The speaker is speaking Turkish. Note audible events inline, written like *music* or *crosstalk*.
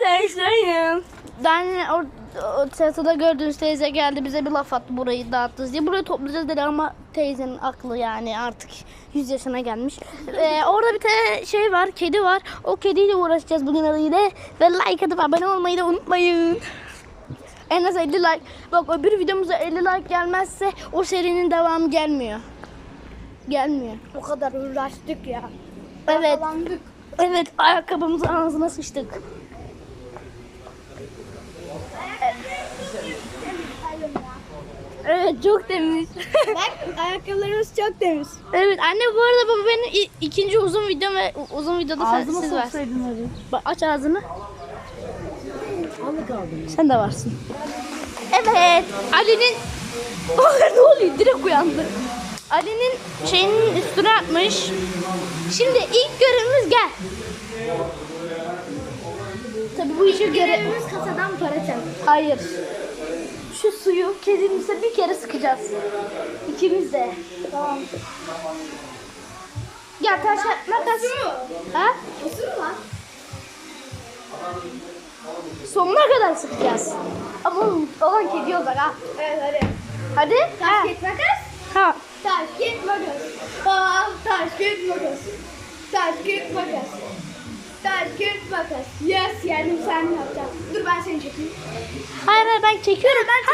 arkadaşlarım. Ben o, o çatıda gördüğünüz teyze geldi bize bir laf attı burayı dağıttınız diye. Burayı toplayacağız dedi ama teyzenin aklı yani artık 100 yaşına gelmiş. Ee, orada bir tane şey var, kedi var. O kediyle uğraşacağız bugün arayla. Ve like atıp abone olmayı da unutmayın. En az 50 like. Bak öbür videomuza 50 like gelmezse o serinin devamı gelmiyor. Gelmiyor. O kadar uğraştık ya. Evet. Yakalandık. Evet ayakkabımızı ağzına sıçtık. Evet çok temiz. *laughs* Bak ayakkabılarımız çok temiz. evet anne bu arada bu benim ikinci uzun videom ve uzun videoda sen, siz varsın. hadi. Bak, aç ağzını. Sen de varsın. Evet. Ali'nin *laughs* Oh, ne oluyor? Direkt uyandı. Ali'nin şeyinin üstüne atmış. Şimdi ilk görevimiz gel. Tabii bu işi göre... Görevimiz kasadan para çal. Hayır. Şu suyu kedimize bir kere sıkacağız. İkimiz de. Tamam. Gel taş makas. Ha? Osur mu lan? Sonuna kadar sıkacağız. Ama olan kedi olacak ha. Evet hadi. Hadi. Ha. Taş git makas. ha. Taş git makas. Aa, taş git makas. Taş git makas. Taş makas. Yes yendim sen yapacaksın. Dur ben seni çekeyim. Hayır hayır ben çekiyorum. Ben